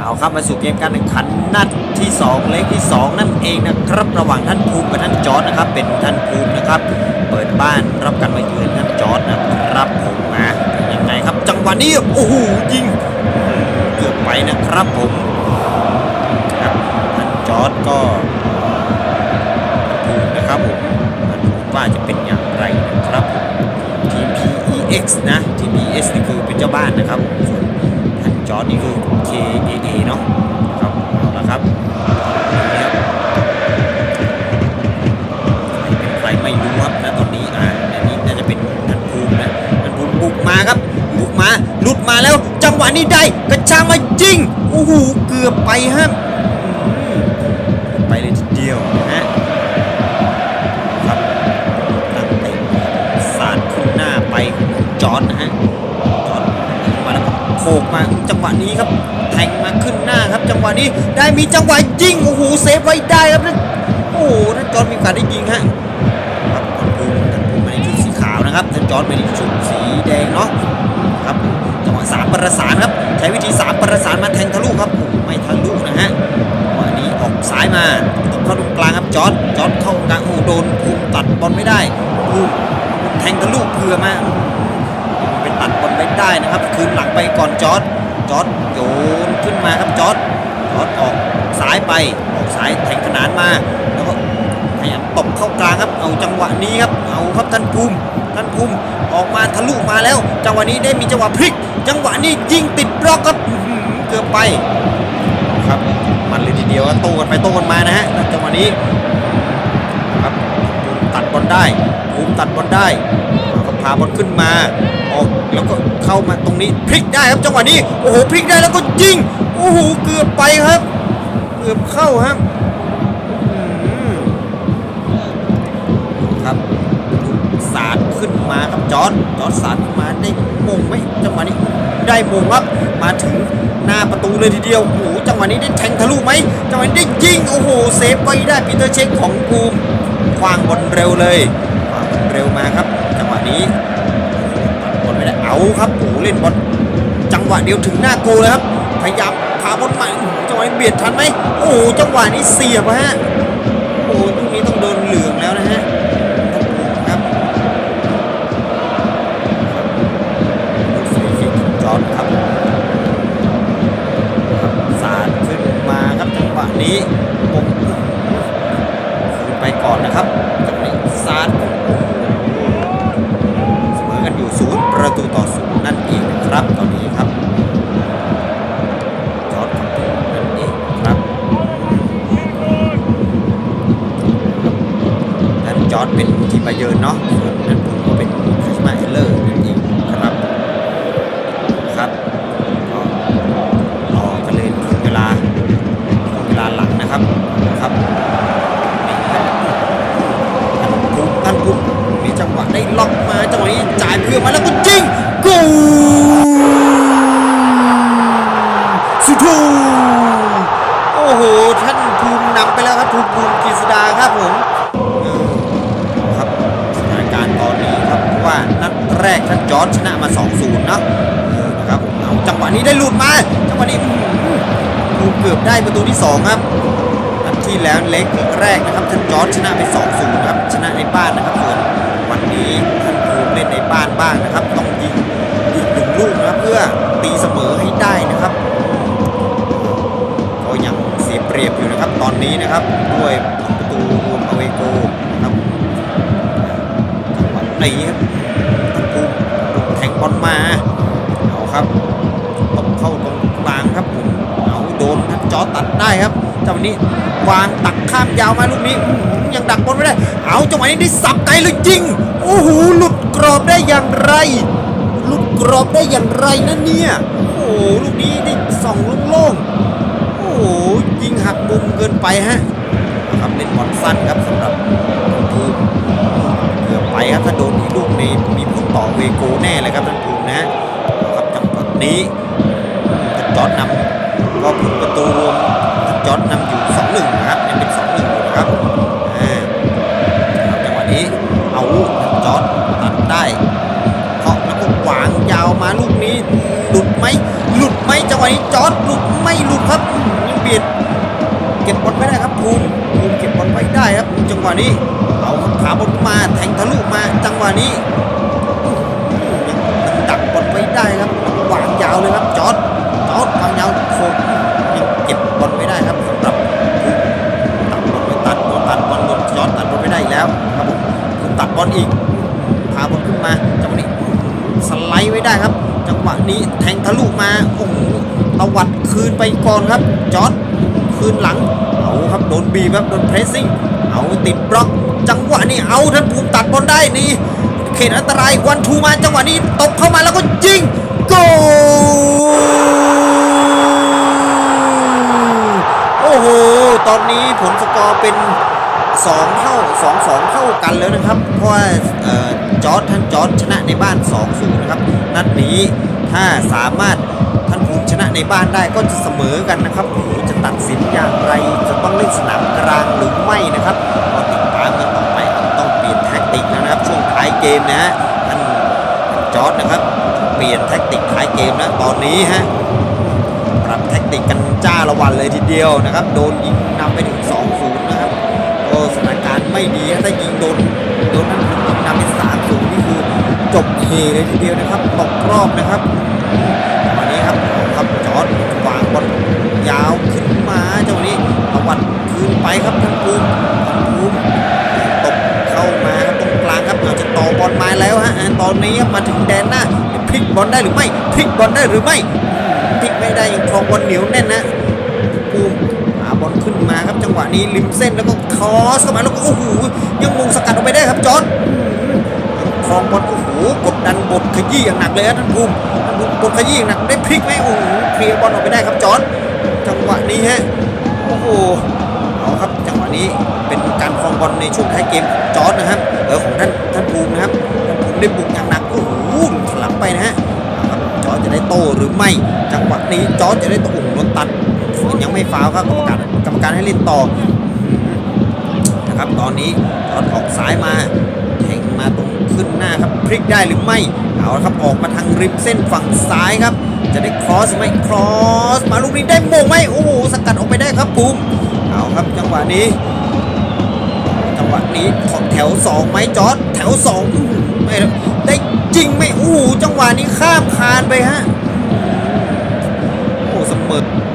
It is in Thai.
เอาครับมาสู่เกมการแข่งขันนัดที่ 2 เล็กที่ 2 นั่นเองนะครับ ระหว่างท่านภูมิกับท่านจอร์ดนะครับ เป็นท่านภูมินะครับ เปิดบ้านรับการมาเยือนท่านจอร์ดนะครับผมมายังไงครับ จังหวะนี้โอ้โหยิงเกือบไปนะครับผมครับท่านจอร์ดก็ภูมินะครับผมมาดูว่าจะเป็นอย่างไรนะครับทีม PEX นะทีม PEX นี่คือเป็นเจ้าบ้านนะครับ จอร์ดนี่คือ KAA เนาะครับเอาละครับนี่ครับใครเป็นใครไม่รู้ครับนะตอนนี้อ่าอันนี้น่าจะเป็นท่านภูมินะท่านภูมิบุกมาครับบุกมาหลุดมาแล้ว จังหวะนี้ได้กระชากมายิงโอ้โหเกือบไปครับไปเลยทีเดียวนะฮะครับตั้งเตะสาดขึ้นหน้าไปจอร์ดนะฮะ โขกมาจังหวะนี้ครับแทงมาขึ้นหน้าครับ จังหวะนี้ได้มีจังหวะยิงโอ้โหเซฟไว้ได้ครับนั่นโอ้โหนั่นจอร์ดมีโอกาสได้ยิงฮะครับท่านภูมิท่านภูมิมาในชุดสีขาวนะครับท่านจอร์ดมาในชุดสีแดงเนาะครับจังหวะสามประสานครับใช้วิธีสามประสานมาแทงทะลุครับไม่ทะลุนะฮะวันนี้ออกซ้ายมาตบเข้าตรงกลางครับจอร์ดจอร์ดเข้ากลางโอ้โดนภูมิตัดบอลไม่ได้ภูมิแทงทะลุเผื่อมา ได้นะครับคืนหลังไปก่อนจอร์ดจอร์ดโยนขึ้นมาครับจอร์ดจอร์ดออกซ้ายไปออกซ้ายแทงขนานมาแล้วก็พยายามตบเข้ากลางครับเอาจังหวะนี้ครับเอาครับท่านภูมิท่านภูมิออกมาทะลุมาแล้ว จังหวะนี้ได้มีจังหวะพลิก จังหวะนี้ยิงติดบล็อกครับเกือบไปครับมันเลยทีเดียวก็โต้กันไปโต้กันมานะฮะจังหวะนี้ครับตัดบอลได้ภูมิตัดบอลได้ก็พาบอลขึ้นมา แล้วก็เข้ามาตรงนี้พลิกได้ครับจังหวะนี้โอ้โหพลิกได้แล้วก็ยิงโอ้โหเกือบไปครับ เกือบเข้าครับครับสาดขึ้นมาครับจอร์ดจอร์ดสาดขึ้นมาได้มงไหมจังหวะนี้ได้มงครับมาถึงหน้าประตูเลยทีเดียวโอ้โหจังหวะนี้ได้แทงทะลุไหมจังหวะนี้ได้ยิงโอ้โหเซฟไว้ได้ปีเตอร์เช็คของภูมิควางบอลเร็วเลยควางบอลเร็วมาครับ จังหวะนี้ เอาครับโอ้เล่นบอลจังหวะเดียวถึงหน้าโกลเลยครับ พยายามพาบอลมาโอ้โหจังหวะนี้เบียดทันไหมโอ้จังหวะนี้เสียบฮะโอ้โหตรงนี้ต้องโดนเหลืองแล้วนะฮะครับฟรีคิกจอร์ดครับครับสาดขึ้นมาครับจังหวะนี้ผมไปก่อนนะครับ เป็น แรกท่านจอร์จชนะมา 2-0 เนาะนะครับเอาจังหวะนี้ได้หลุดมาจังหวะนี้ลูกเกือบได้ประตูที่ 2 ครับนัดที่แล้วเล็กแรกนะครับท่านจอร์จชนะไป 2-0 ครับชนะในบ้านนะครับส่วนวันนี้ท่านภูมิเล่นในบ้านบ้างนะครับต้องยิงอีกหนึ่งลูกนะครับเพื่อตีเสมอให้ได้นะครับก็ยังเสียเปรียบอยู่นะครับตอนนี้นะครับด้วยประตูอเวโกนะครับจังหวะนี้ครับ บอลมาเอาครับตบเข้าตรงกลางครับผมเอาโดนครับจอตัดได้ครับจังหวะนี้วางตักข้ามยาวมาลูกนี้ยังดักบอลไม่ได้ เอาจังหวะนี้ได้สับไกลเลยยิงโอ้โหหลุดกรอบได้อย่างไร หลุดกรอบได้อย่างไรนะเนี่ยโอ้โหลูกนี้ได้ส่องโล่งๆโอ้โหยิงหักมุมเกินไปฮะครับเล่นบอลสั้นครับสำหรับ ครับถ้าโดนอีกลูกนี้มีผลต่อเวโกแน่เลยครับท่านภูมินะ ครับจังหวะนี้ท่านจอดนำก็ผลประตูรวมท่านจอดนำอยู่2 1นะครับยังเป็น2อยู่นะครับอ่าครับจังหวะนี้เอาท่านจอดตัดได้เคาะแล้วก็วางยาวมาลูกนี้หลุดไหมหลุดไหมจังหวะนี้จอดหลุดไม่หลุดครับยังเบียดเก็บบอลไม่ได้ครับภูมิภูมิเก็บบอลไว้ได้ครับจังหวะนี้เอา ขาบอลมาแทงทะลุมาจังหวะนี้ยังดักบอลไว้ได้ครับวางยาวเลยครับจอดจอดวางยาวโคมยังเก็บบอลไม่ได้ครับสำหรับตัดบอลไปตัดบอลตัดบอลโดนจอดตัดบอลไม่ได้อีกแล้วครับผมตัดบอลอีกพาบอลขึ้นมาจังหวะนี้สไลด์ไว้ได้ครับ จังหวะนี้แทงทะลุมาโอ้โหตวัดคืนไปก่อนครับจอดคืนหลังเอาครับโดนบีบครับโดนเพรสซิ่งเอาติดบล็อก เอาท่านภูมิตัดบอลได้นี่เขตอันตรายวันทูมาจังหวะนี้ตบเข้ามาแล้วก็ยิงโกโอ้โห ตอนนี้ผลสกอร์เป็นสองเท่าสองสองเท่ากันแล้วนะครับ เพราะว่าเอ่อจอร์ดท่านจอร์ดชนะในบ้าน2อศูนย์นะครับ นัดนี้ถ้าสามารถท่านภูมิชนะในบ้านได้ก็จะเสมอกันนะครับโอ้โหจะตัดสินอย่างไรจะต้องเล่นสนามกลางหรือไม่นะครับ เกมนะฮะท่านจอร์ดนะครับเปลี่ยนแท็กติกท้ายเกมนะตอนนี้ฮะปรับแท็กติกกันจ้าละวันเลยทีเดียวนะครับ โดนยิงนำไปถึง2-0นะครับโอ้สถานการณ์ไม่ดีถ้ายิงโดนโดนนั้นยิงนำเป็น3-0นี่คือจบเฮเลยทีเดียวนะครับตกรอบนะครับวันนี้ครับครับจอร์ดวางบอลยาวขึ้นมาจังหวะนี้ตะวัดคืนไปครับท่าน ลิกบอลได้หรือไม่พลิกบอลได้หรือไม่พลิกไม่ได้ยังครองบอลเหนียวแน่นนะปูมหาบอลขึ้นมาครับจังหวะนี้ริมเส้นแล้วก็คอสเข้ามาแล้วก็โอ้โหยังมงสกัดออกไปได้ครับจอร์ดครองบอลโอ้โหกดดันบดขยี้อย่างหนักเลยครับท่านภูมิท่านภูมิบดขยี้อย่างหนักได้พลิกไหมโอ้โหเคลียร์บอลออกไปได้ครับจอร์ดจังหวะนี้ฮะโอ้โหเอาครับจังหวะนี้เป็นการครองบอลในช่วงท้ายเกมจอร์ดนะครับเออของท่านท่านภูมินะครับท่านภูมิได้บุกอย่างหนัก โต้หรือไม่ จังหวะนี้จอร์จจะได้ต้โอ้โหโดนตัดยังไม่ฟาวครับกรรมการกรรมการให้เล่นต่อนะครับตอนนี้จอร์จออกซ้ายมาแทงมาตรงขึ้นหน้าครับพลิกได้หรือไม่เอาละครับออกมาทางริมเส้นฝั่งซ้ายครับ จะได้ครอสไหมครอสมาลูกนี้ได้โมงไหมโอ้โหสกัดออกไปได้ครับปูมเอาครับจังหวะนี้จังหวะนี้แถวสองไหมจอร์ดแถวสองไม่ได้ได้จริงไหมโอ้โหจังหวะนี้ข้ามคานไปฮะ Мамонт